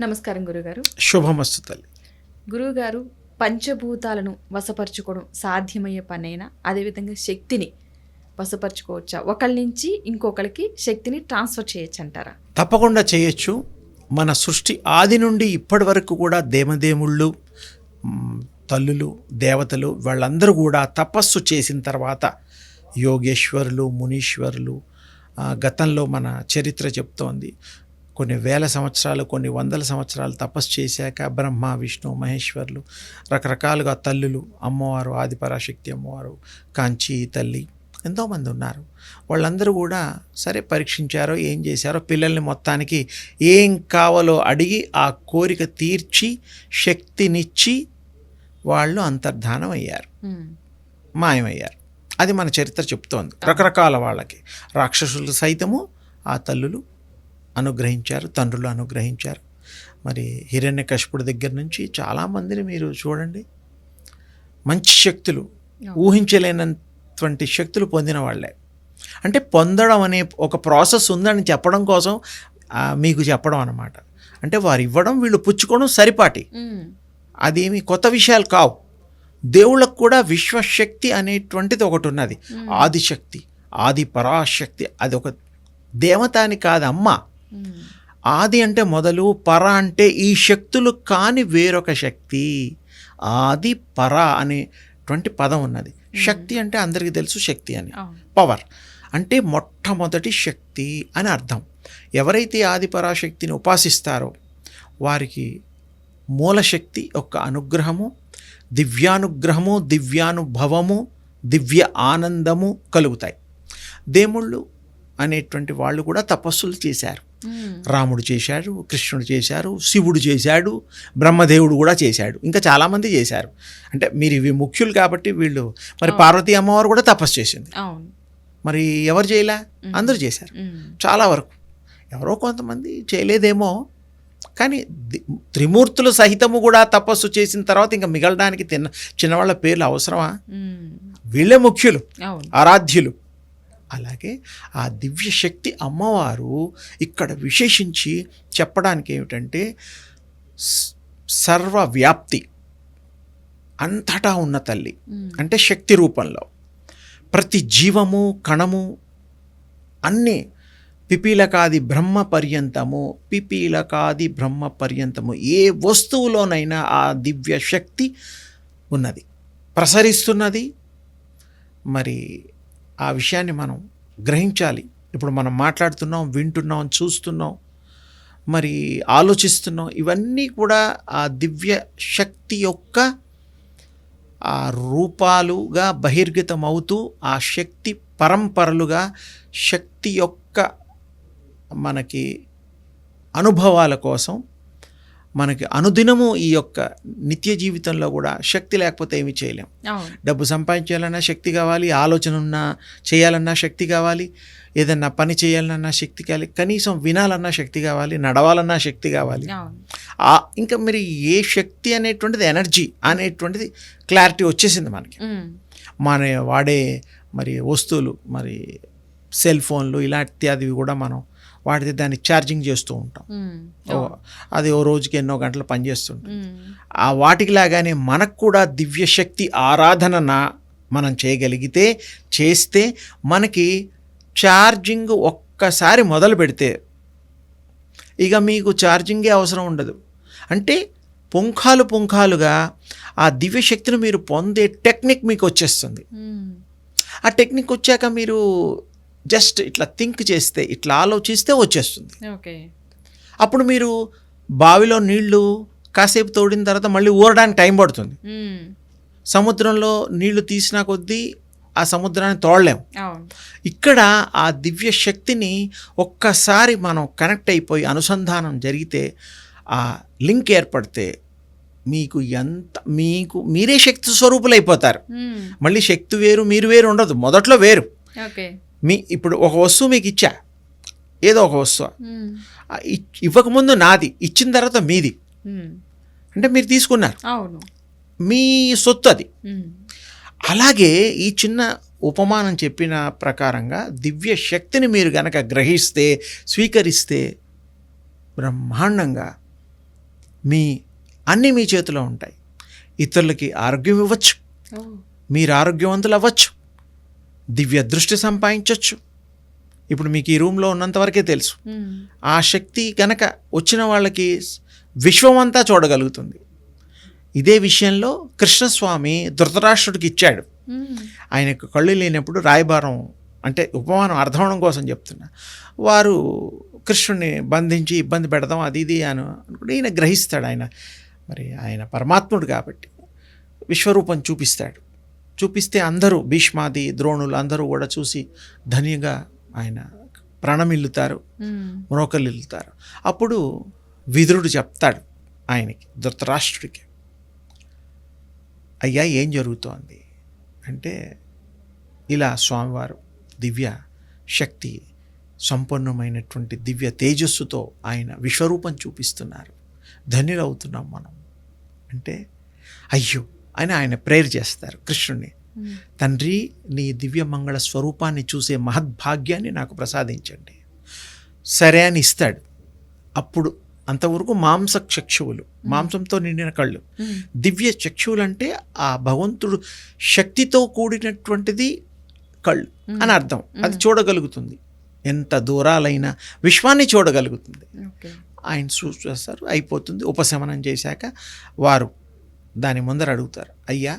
నమస్కారం గురుగారు. శుభమస్తు తల్లి. గురువుగారు పంచభూతాలను వశపరుచుకోవడం సాధ్యమయ్యే పనైనా అదేవిధంగా శక్తిని వశపరుచుకోవచ్చా? ఒకళ్ళ నుంచి ఇంకొకరికి శక్తిని ట్రాన్స్ఫర్ చేయొచ్చు అంటారా తప్పకుండా చేయొచ్చు. మన సృష్టి ఆది నుండి ఇప్పటి వరకు కూడా దేమదేముళ్ళు తల్లులు దేవతలు వాళ్ళందరూ కూడా తపస్సు చేసిన తర్వాత యోగేశ్వరులు మునీశ్వరులు గతంలో మన చరిత్ర చెప్తోంది. కొన్ని వేల సంవత్సరాలు కొన్ని వందల సంవత్సరాలు తపస్సు చేశాక బ్రహ్మ విష్ణు మహేశ్వరులు రకరకాలుగా తల్లులు అమ్మవారు ఆదిపరాశక్తి అమ్మవారు కాంచి తల్లి ఎంతోమంది ఉన్నారు. వాళ్ళందరూ కూడా సరే పరీక్షించారో ఏం చేశారో పిల్లల్ని మొత్తానికి ఏం కావాలో అడిగి ఆ కోరిక తీర్చి శక్తినిచ్చి వాళ్ళు అంతర్ధానం అయ్యారు. మాయమయ్యారు. అది మన చరిత్ర చెప్తోంది. రకరకాల వాళ్ళకి. రాక్షసులు సైతము ఆ తల్లులు అనుగ్రహించారు తండ్రులు అనుగ్రహించారు. మరి హిరణ్యకశిపుడి దగ్గర నుంచి చాలామందిని మీరు చూడండి. మంచి శక్తులు ఊహించలేనటువంటి శక్తులు పొందిన వాళ్ళే. అంటే పొందడం అనే ఒక ప్రాసెస్ ఉందని చెప్పడం కోసం మీకు చెప్పడం అన్నమాట. అంటే వారు ఇవ్వడం వీళ్ళు పుచ్చుకోవడం సరిపాటి. అదేమి కొత్త విషయాలు కావు. దేవుళ్ళకు కూడా విశ్వశక్తి అనేటువంటిది ఒకటి ఉన్నది. ఆదిశక్తి ఆది పరాశక్తి అది ఒక దేవత అని కాదు అమ్మ ఆది అంటే మొదలు పర అంటే ఈ శక్తులు కాని వేరొక శక్తి. ఆది పర అనేటువంటి పదం ఉన్నది. శక్తి అంటే అందరికీ తెలుసు శక్తి అని. పవర్ అంటే మొట్టమొదటి శక్తి అని అర్థం. ఎవరైతే ఆది పరాశక్తిని ఉపాసిస్తారో వారికి మూలశక్తి యొక్క అనుగ్రహము దివ్యానుగ్రహము దివ్యానుభవము దివ్య ఆనందము కలుగుతాయి. దేముళ్ళు అనేటువంటి వాళ్ళు కూడా తపస్సులు చేశారు. రాముడు చేశాడు కృష్ణుడు చేశారు శివుడు చేశాడు బ్రహ్మదేవుడు కూడా చేశాడు. ఇంకా చాలామంది చేశారు. అంటే మీరు ఇవి ముఖ్యులు కాబట్టి వీళ్ళు మరి పార్వతీ అమ్మవారు కూడా తపస్సు చేసింది. మరి ఎవరు చేయలే? అందరూ చేశారు. ఉమ్, చాలా వరకు. ఎవరో కొంతమంది చేయలేదేమో కానీ త్రిమూర్తులు సహితము కూడా తపస్సు చేసిన తర్వాత ఇంకా మిగలడానికి తిన్న చిన్నవాళ్ళ పేర్లు అవసరమా? వీళ్ళే ముఖ్యులు. ఆరాధ్యులు. అలాగే ఆ దివ్య శక్తి అమ్మవారు ఇక్కడ విశేషించి చెప్పడానికి ఏమిటంటే సర్వవ్యాప్తి అంతటా ఉన్న తల్లి అంటే శక్తి రూపంలో ప్రతి జీవము కణము అన్నీ పిపీలకాది బ్రహ్మ పర్యంతము పిపీలకాది బ్రహ్మ పర్యంతము ఏ వస్తువులోనైనా ఆ దివ్య శక్తి ఉన్నది. ప్రసరిస్తున్నది. మరి ఆ విషయాన్ని మనం గ్రహించాలి. ఇప్పుడు మనం మాట్లాడుతున్నాం వింటున్నాం చూస్తున్నాం మరి ఆలోచిస్తున్నాం ఇవన్నీ కూడా ఆ దివ్య శక్తి యొక్క ఆ రూపాలుగా బహిర్గతమవుతూ ఆ శక్తి పరంపరలుగా శక్తి యొక్క మనకి అనుభవాల కోసం మనకి అనుదినము ఈ యొక్క నిత్య జీవితంలో కూడా శక్తి లేకపోతే ఏమీ చేయలేం. డబ్బు సంపాదించాలన్నా శక్తి కావాలి ఆలోచన ఉన్నా చేయాలన్నా శక్తి కావాలి ఏదన్నా పని చేయాలన్నా శక్తి కావాలి కనీసం వినాలన్నా శక్తి కావాలి నడవాలన్నా శక్తి కావాలి. ఇంకా మరి ఏ శక్తి అనేటువంటిది ఎనర్జీ అనేటువంటిది క్లారిటీ వచ్చేసింది మనకి. మన వాడే మరి వస్తువులు మరి సెల్ ఫోన్లు ఇలాంటివి కూడా మనం వాడితే దాన్ని ఛార్జింగ్ చేస్తూ ఉంటాం. అది ఓ రోజుకి ఎన్నో గంటలు పనిచేస్తుంటాం ఆ వాటికి లాగానే మనకు కూడా దివ్యశక్తి ఆరాధన మనం చేయగలిగితే చేస్తే మనకి ఛార్జింగ్ ఒక్కసారి మొదలు పెడితే ఇక మీకు ఛార్జింగే అవసరం ఉండదు. అంటే పుంఖాలు పుంఖాలుగా ఆ దివ్యశక్తిని మీరు పొందే టెక్నిక్ మీకు వచ్చేస్తుంది. ఆ టెక్నిక్ వచ్చాక మీరు జస్ట్ ఇట్లా థింక్ చేస్తే ఇట్లా ఆలోచిస్తే వచ్చేస్తుంది. ఓకే. అప్పుడు మీరు బావిలో నీళ్ళు కాసేపు తోడిన తర్వాత మళ్ళీ ఊరడానికి టైం పడుతుంది. సముద్రంలో నీళ్ళు తీసినా కొద్దీ ఆ సముద్రాన్ని తోడలేం. ఇక్కడ ఆ దివ్య శక్తిని ఒక్కసారి మనం కనెక్ట్ అయిపోయి అనుసంధానం జరిగితే ఆ లింక్ ఏర్పడితే మీకు ఎంత మీకు మీరే శక్తి స్వరూపులు అయిపోతారు మళ్ళీ శక్తి వేరు మీరు వేరు ఉండదు. మొదట్లో వేరు. మీ ఇప్పుడు ఒక వస్తువు మీకు ఇచ్చా? ఏదో ఒక వస్తువు. ఇవ్వకముందు నాది ఇచ్చిన తర్వాత మీది. అంటే మీరు తీసుకున్నారు. అవును. మీ సొత్తు అది. అలాగే ఈ చిన్న ఉపమానం చెప్పిన ప్రకారంగా దివ్య శక్తిని మీరు గనక గ్రహిస్తే స్వీకరిస్తే బ్రహ్మాండంగా మీ అన్నీ మీ చేతిలో ఉంటాయి. ఇతరులకి ఆరోగ్యం ఇవ్వచ్చు. మీరు ఆరోగ్యవంతులు అవ్వచ్చు దివ్య దృష్టి సంపాదించవచ్చు ఇప్పుడు మీకు ఈ రూమ్లో ఉన్నంత వరకే తెలుసు. మ్మ్. ఆ శక్తి గనక వచ్చిన వాళ్ళకి విశ్వం అంతా చూడగలుగుతుంది. ఇదే విషయంలో కృష్ణస్వామి ధృతరాష్ట్రుడికి ఇచ్చాడు. మ్మ్. ఆయనకు కళ్ళు లేనప్పుడు రాయబారం అంటే ఉపమానం అర్థమవడం కోసం చెప్తున్నా. వారు కృష్ణుడిని బంధించి ఇబ్బంది పెడదాం అది ఇది అని అనుకుంటే ఈయన గ్రహిస్తాడు ఆయన. మరి ఆయన పరమాత్ముడు కాబట్టి విశ్వరూపం చూపిస్తాడు. చూపిస్తే అందరూ భీష్మాది ద్రోణులు అందరూ కూడా చూసి ధన్యంగా ఆయన ప్రణమిల్లుతారు. మ్రోకలిల్లుతారు. అప్పుడు విదురుడు చెప్తాడు ఆయనకి ధృతరాష్ట్రుడికి అయ్యా ఏం జరుగుతోంది? అంటే ఇలా స్వామివారు దివ్య శక్తి సంపన్నమైనటువంటి దివ్య తేజస్సుతో ఆయన విశ్వరూపం చూపిస్తున్నారు. ధన్యులవుతున్నాం మనం. అంటే అయ్యో అని ఆయన ప్రేయర్ చేస్తారు కృష్ణుడిని. తండ్రి నీ దివ్య మంగళ స్వరూపాన్ని చూసే మహద్భాగ్యాన్ని నాకు ప్రసాదించండి. సరే అని ఇస్తాడు. అప్పుడు అంతవరకు మాంస చక్షువులు మాంసంతో నిండిన కళ్ళు. దివ్య చక్షువులు అంటే ఆ భగవంతుడు శక్తితో కూడినటువంటిది కళ్ళు అని అర్థం. అది చూడగలుగుతుంది. ఎంత దూరాలైనా విశ్వాన్ని చూడగలుగుతుంది. ఆయన చూస్తారు అయిపోతుంది. ఉపశమనం చేశాక వారు దాని ముందర అడుగుతారు అయ్యా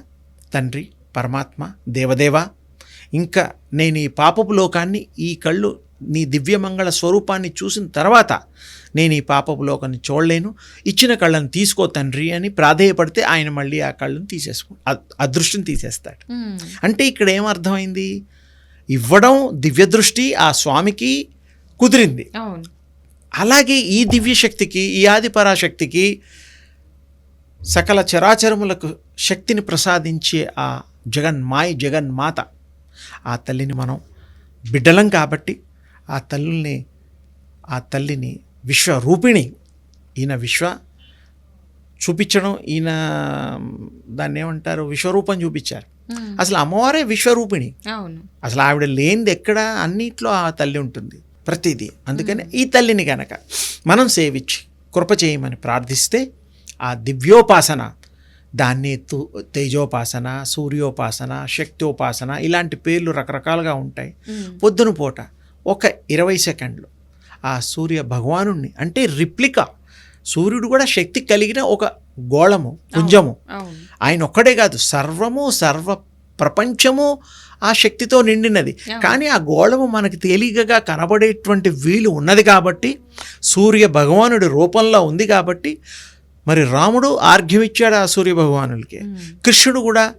తండ్రి పరమాత్మ దేవదేవా ఇంకా నేను ఈ పాపపు లోకాన్ని ఈ కళ్ళు నీ దివ్యమంగళ స్వరూపాన్ని చూసిన తర్వాత నేను ఈ పాపపు లోకాన్ని చూడలేను. ఇచ్చిన కళ్ళను తీసుకో తండ్రి అని ప్రాధేయపడితే ఆయన మళ్ళీ ఆ కళ్ళను తీసేసుకో దృష్టిని తీసేస్తాడు. అంటే ఇక్కడ ఏమర్థమైంది ఇవ్వడం దివ్య దృష్టి ఆ స్వామికి కుదిరింది. అలాగే ఈ దివ్య శక్తికి ఈ ఆది పరాశక్తికి సకల చరాచరములకు శక్తిని ప్రసాదించే ఆ జగన్మాయి జగన్మాత ఆ తల్లిని మనం బిడ్డలం కాబట్టి ఆ తల్లిని ఆ తల్లిని విశ్వరూపిణి ఈయన విశ్వ చూపించడం ఈయన దాన్ని ఏమంటారు విశ్వరూపం చూపించారు. అసలు అమ్మవారే విశ్వరూపిణి. అసలు ఆవిడ లేనిది ఎక్కడ అన్నిట్లో ఆ తల్లి ఉంటుంది ప్రతిదీ. అందుకని ఈ తల్లిని గనక మనం సేవించి కృప చేయమని ప్రార్థిస్తే ఆ దివ్యోపాసన దాన్ని తు తేజోపాసన సూర్యోపాసన శక్తోపాసన ఇలాంటి పేర్లు రకరకాలుగా ఉంటాయి. పొద్దున పూట ఒక ఇరవై సెకండ్లు ఆ సూర్య భగవానుణ్ణి అంటే రిప్లికా. సూర్యుడు కూడా శక్తి కలిగిన ఒక గోళము పుంజము. ఆయన ఒక్కడే కాదు సర్వము సర్వ ప్రపంచము ఆ శక్తితో నిండినది. కానీ ఆ గోళము మనకి తేలికగా కనబడేటువంటి వీలు ఉన్నది కాబట్టి సూర్య భగవానుడి రూపంలో ఉంది కాబట్టి మరి రాముడు ఆర్ఘ్యం ఇచ్చాడు ఆ సూర్య భగవానులకి. కృష్ణుడు కూడా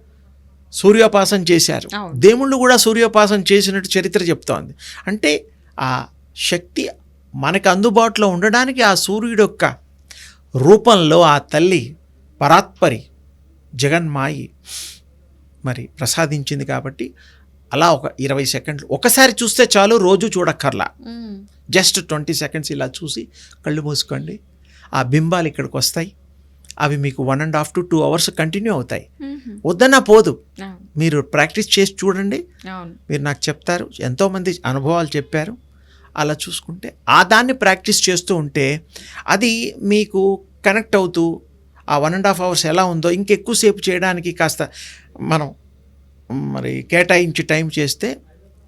సూర్యోపాసన చేశారు. దేవుళ్ళు కూడా సూర్యోపాసన చేసినట్టు చరిత్ర చెప్తోంది అంటే ఆ శక్తి మనకు అందుబాటులో ఉండడానికి ఆ సూర్యుడు యొక్క రూపంలో ఆ తల్లి పరాత్పరి జగన్మాయి మరి ప్రసాదించింది కాబట్టి అలా ఒక ఇరవై సెకండ్లు ఒకసారి చూస్తే చాలు రోజు చూడక్కర్లా. జస్ట్ ట్వంటీ సెకండ్స్ ఇలా చూసి కళ్ళు మూసుకోండి బింబాలు ఇక్కడికి వస్తాయి. అవి మీకు one and half to two hours continue అవుతాయి. వద్దన్నా పోదు. మీరు ప్రాక్టీస్ చేసి చూడండి. మీరు నాకు చెప్తారు. ఎంతోమంది అనుభవాలు చెప్పారు. అలా చూసుకుంటే ఆ దాన్ని ప్రాక్టీస్ చేస్తూ ఉంటే అది మీకు కనెక్ట్ అవుతూ ఆ వన్ అండ్ హాఫ్ అవర్స్ ఎలా ఉందో ఇంకెక్కువసేపు చేయడానికి కాస్త మనం మరి కేటాయించి టైం చేస్తే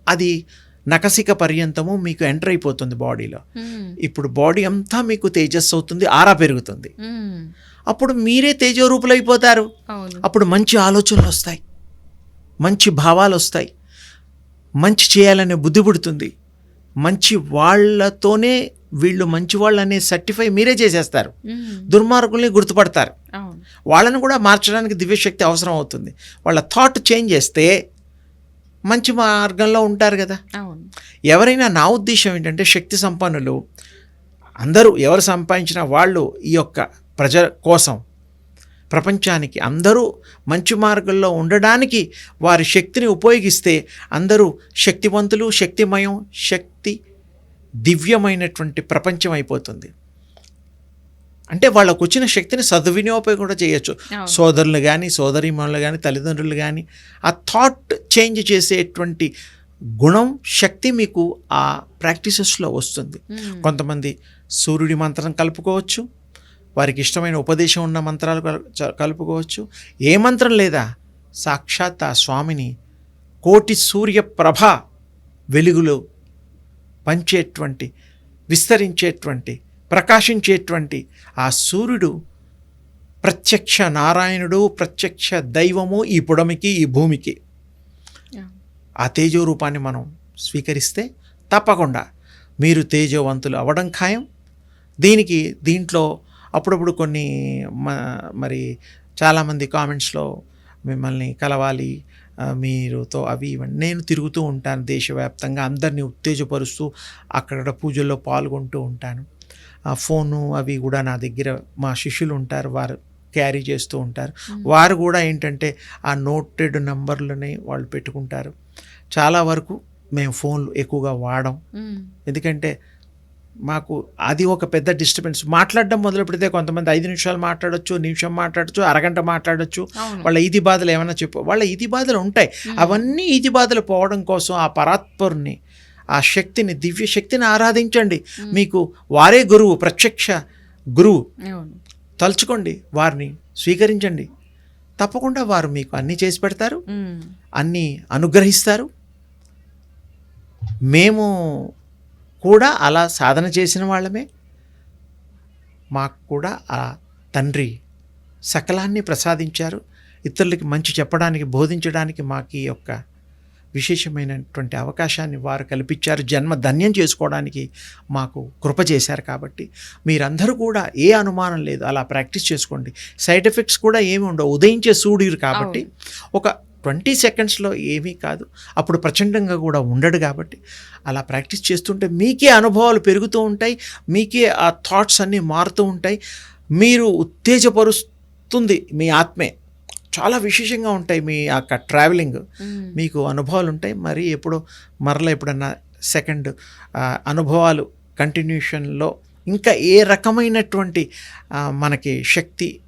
అది నకసిక పర్యంతము మీకు ఎంటర్ అయిపోతుంది బాడీలో. మ్మ్. ఇప్పుడు బాడీ అంతా మీకు తేజస్సు అవుతుంది ఆరా పెరుగుతుంది. మ్మ్. అప్పుడు మీరే తేజోరూపులైపోతారు అప్పుడు మంచి ఆలోచనలు వస్తాయి. మంచి భావాలు వస్తాయి. మంచి చేయాలనే బుద్ధి పుడుతుంది. మంచి వాళ్ళతోనే వీళ్ళు మంచి వాళ్ళనే సర్టిఫై మీరే చేసేస్తారు. మ్మ్. దుర్మార్గుల్ని గుర్తుపడతారు. వాళ్ళని కూడా మార్చడానికి దివ్యశక్తి అవసరం అవుతుంది. వాళ్ళ థాట్ చేంజ్ చేస్తే మంచి మార్గంలో ఉంటారు కదా. ఎవరైనా నా ఉద్దేశం ఏంటంటే శక్తి సంపన్నులు అందరూ ఎవరు సంపాదించిన వాళ్ళు ఈ యొక్క ప్రజ కోసం ప్రపంచానికి అందరూ మంచి మార్గంలో ఉండడానికి వారి శక్తిని ఉపయోగిస్తే అందరూ శక్తివంతులు శక్తిమయం శక్తి దివ్యమైనటువంటి ప్రపంచం అయిపోతుంది. అంటే వాళ్ళకు వచ్చిన శక్తిని సద్వినియోగం కూడా చేయొచ్చు. సోదరులు కానీ సోదరీమణులు కానీ తల్లిదండ్రులు కానీ ఆ థాట్ చేంజ్ చేసేటువంటి గుణం శక్తి మీకు ఆ ప్రాక్టీసెస్లో వస్తుంది మ్మ్. కొంతమంది సూర్యుడి మంత్రం కలుపుకోవచ్చు వారికి ఇష్టమైన ఉపదేశం ఉన్న మంత్రాలు కలుపుకోవచ్చు ఏ మంత్రం లేదా సాక్షాత్ ఆ స్వామిని కోటి సూర్య ప్రభ వెలుగులో పంచేటువంటి విస్తరించేటువంటి ప్రకాశించేటువంటి ఆ సూర్యుడు ప్రత్యక్ష నారాయణుడు ప్రత్యక్ష దైవము ఈ పుడమికి ఈ భూమికి. ఆ తేజో రూపాన్ని మనం స్వీకరిస్తే తప్పకుండా మీరు తేజోవంతులు అవ్వడం ఖాయం. దీనికి దీంట్లో అప్పుడప్పుడు కొన్ని మరి చాలామంది కామెంట్స్లో మిమ్మల్ని కలవాలి మీరుతో అవి ఇవన్నీ. నేను తిరుగుతూ ఉంటాను దేశవ్యాప్తంగా అందరినీ ఉత్తేజపరుస్తూ అక్కడ పూజల్లో పాల్గొంటూ ఉంటాను. ఆ ఫోను అవి కూడా నా దగ్గర మా శిష్యులు ఉంటారు వారు క్యారీ చేస్తూ ఉంటారు. వారు కూడా ఏంటంటే ఆ నోటెడ్ నంబర్లని వాళ్ళు పెట్టుకుంటారు. చాలా వరకు మేము ఫోన్లు ఎక్కువగా వాడం. ఎందుకంటే మాకు అది ఒక పెద్ద డిస్టర్బెన్స్. మాట్లాడడం మొదలు పెడితే కొంతమంది ఐదు నిమిషాలు మాట్లాడొచ్చు నిమిషం మాట్లాడొచ్చు అరగంట మాట్లాడొచ్చు. వాళ్ళ ఈది బాధలు ఏమైనా చెప్పు వాళ్ళ ఈది బాధలు ఉంటాయి. అవన్నీ ఈది బాధలు పోవడం కోసం ఆ పరాత్పరుని ఆ శక్తిని దివ్య శక్తిని ఆరాధించండి. మీకు వారే గురువు ప్రత్యక్ష గురువు. తలుచుకోండి వారిని స్వీకరించండి. తప్పకుండా వారు మీకు అన్నీ చేసి పెడతారు. అన్నీ అనుగ్రహిస్తారు. మేము కూడా అలా సాధన చేసిన వాళ్ళమే. మాకు కూడా ఆ తండ్రి సకలాన్ని ప్రసాదించారు. ఇతరులకి మంచి చెప్పడానికి బోధించడానికి మాకు ఈ యొక్క విశేషమైనటువంటి అవకాశాన్ని వారు కల్పించారు. జన్మ ధన్యం చేసుకోవడానికి మాకు కృప చేశారు కాబట్టి మీరందరూ కూడా ఏ అనుమానం లేదు. అలా ప్రాక్టీస్ చేసుకోండి. సైడ్ ఎఫెక్ట్స్ కూడా ఏమి ఉండవు. ఉదయించే సూర్యుడు కాబట్టి ఒక ట్వంటీ సెకండ్స్లో ఏమీ కాదు. అప్పుడు ప్రచండంగా కూడా ఉండడు కాబట్టి అలా ప్రాక్టీస్ చేస్తుంటే మీకే అనుభవాలు పెరుగుతూ ఉంటాయి. మీకే ఆ థాట్స్ అన్నీ మారుతూ ఉంటాయి. మీరు ఉత్తేజపరుస్తుంది మీ ఆత్మే. చాలా విశేషంగా ఉంటాయి మీ యొక్క ట్రావెలింగ్. మీకు అనుభవాలు ఉంటాయి మరి ఎప్పుడో మరలా ఎప్పుడన్నా సెకండ్ అనుభవాలు కంటిన్యూషన్లో ఇంకా ఏ రకమైనటువంటి మనకి శక్తి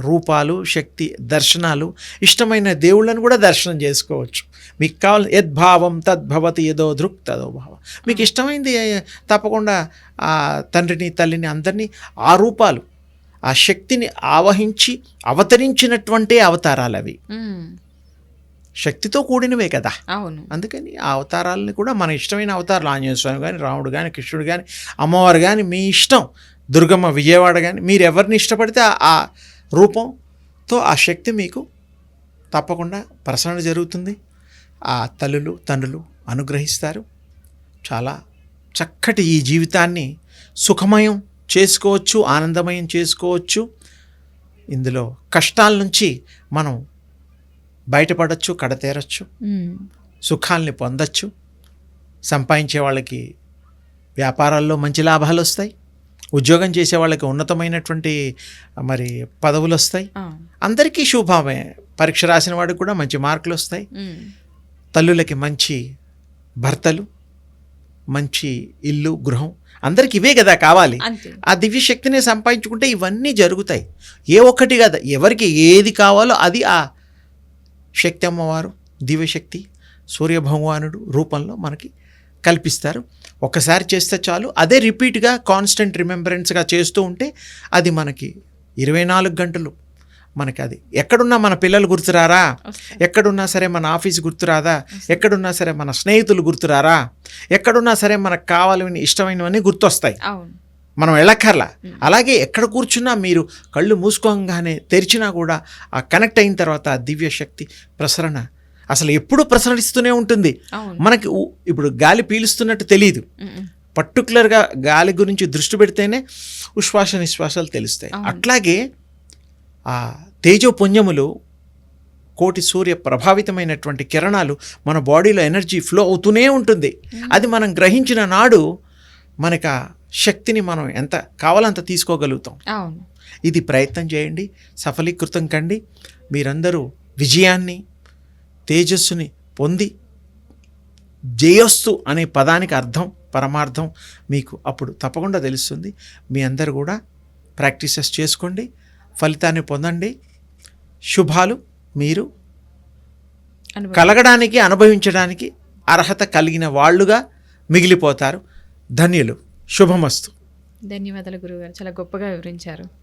రూపాలు శక్తి దర్శనాలు ఇష్టమైన దేవుళ్ళని కూడా దర్శనం చేసుకోవచ్చు. మీకు కావాలి యద్భావం తద్భవతి ఏదో దృక్ తదో భావం. మీకు ఇష్టమైంది తప్పకుండా ఆ తండ్రిని తల్లిని అందరినీ ఆ రూపాలు ఆ శక్తిని ఆవహించి అవతరించినటువంటి అవతారాలు అవి. శక్తితో కూడినవే కదా. అవును. అందుకని ఆ అవతారాలని కూడా మన ఇష్టమైన అవతారాలు ఆంజనేయ స్వామి కానీ రాముడు కానీ కృష్ణుడు కానీ అమ్మవారు కానీ మీ ఇష్టం. దుర్గమ్మ విజయవాడ కానీ మీరు ఎవరిని ఇష్టపడితే ఆ- ఆ రూపంతో ఆ శక్తి మీకు తప్పకుండా ప్రసరణ జరుగుతుంది. ఆ తల్లులు తండ్రులు అనుగ్రహిస్తారు. చాలా చక్కటి ఈ జీవితాన్ని సుఖమయం చేసుకోవచ్చు ఆనందమయం చేసుకోవచ్చు. ఇందులో కష్టాల నుంచి మనం బయటపడవచ్చు కడతేరచ్చు. సుఖాల్ని పొందొచ్చు. సంపాదించే వాళ్ళకి వ్యాపారాల్లో మంచి లాభాలు వస్తాయి. ఉద్యోగం చేసే వాళ్ళకి ఉన్నతమైనటువంటి మరి పదవులు వస్తాయి. అందరికీ శుభమే. పరీక్ష రాసిన వాడికి కూడా మంచి మార్కులు వస్తాయి. తల్లులకి మంచి భర్తలు మంచి ఇల్లు గృహం. అందరికి ఇవే కదా కావాలి. ఆ దివ్య శక్తిని సంపాదించుకుంటే ఇవన్నీ జరుగుతాయి. ఏ ఒక్కటి కదా ఎవరికి ఏది కావాలో అది ఆ శక్తి అమ్మవారు దివ్యశక్తి సూర్య భగవానుడు రూపంలో మనకి కల్పిస్తారు. ఒకసారి చేస్తే చాలు. అదే రిపీట్గా కాన్స్టెంట్ రిమెంబరెన్స్గా చేస్తూ ఉంటే అది మనకి ఇరవై నాలుగు గంటలు మనకి అది ఎక్కడున్నా మన పిల్లలు గుర్తురారా. ఎక్కడున్నా సరే మన ఆఫీస్ గుర్తురాదా? ఎక్కడున్నా సరే మన స్నేహితులు గుర్తురారా? ఎక్కడున్నా సరే మనకు కావాలని ఇష్టమైనవన్నీ గుర్తొస్తాయి. మనం వెళ్ళక్కర్లా. అలాగే ఎక్కడ కూర్చున్నా మీరు కళ్ళు మూసుకోగానే తెరిచినా కూడా ఆ కనెక్ట్ అయిన తర్వాత ఆ దివ్య శక్తి ప్రసరణ అసలు ఎప్పుడు ప్రసరిస్తూనే ఉంటుంది. మనకి ఇప్పుడు గాలి పీలుస్తున్నట్టు తెలియదు. పర్టికులర్గా గాలి గురించి దృష్టి పెడితేనే ఉశ్వాస నిశ్వాసాలు తెలుస్తాయి. అట్లాగే ఆ తేజోపుంజములు కోటి సూర్య ప్రభావితమైనటువంటి కిరణాలు మన బాడీలో ఎనర్జీ ఫ్లో అవుతూనే ఉంటుంది. అది మనం గ్రహించిన నాడు మనకు శక్తిని మనం ఎంత కావాలంత తీసుకోగలుగుతాం. ఇది ప్రయత్నం చేయండి సఫలీకృతం కండి. మీరందరూ విజయాన్ని తేజస్సుని పొంది జయస్తు అనే పదానికి అర్థం పరమార్థం మీకు అప్పుడు తప్పకుండా తెలుస్తుంది. మీ అందరు కూడా ప్రాక్టీసెస్ చేసుకోండి ఫలితాన్ని పొందండి. శుభాలు మీరు కలగడానికి అనుభవించడానికి అర్హత కలిగిన వాళ్ళుగా మిగిలిపోతారు. ధన్యులు. శుభమస్తు. ధన్యవాదాలు గురుగారు చాలా గొప్పగా వివరించారు.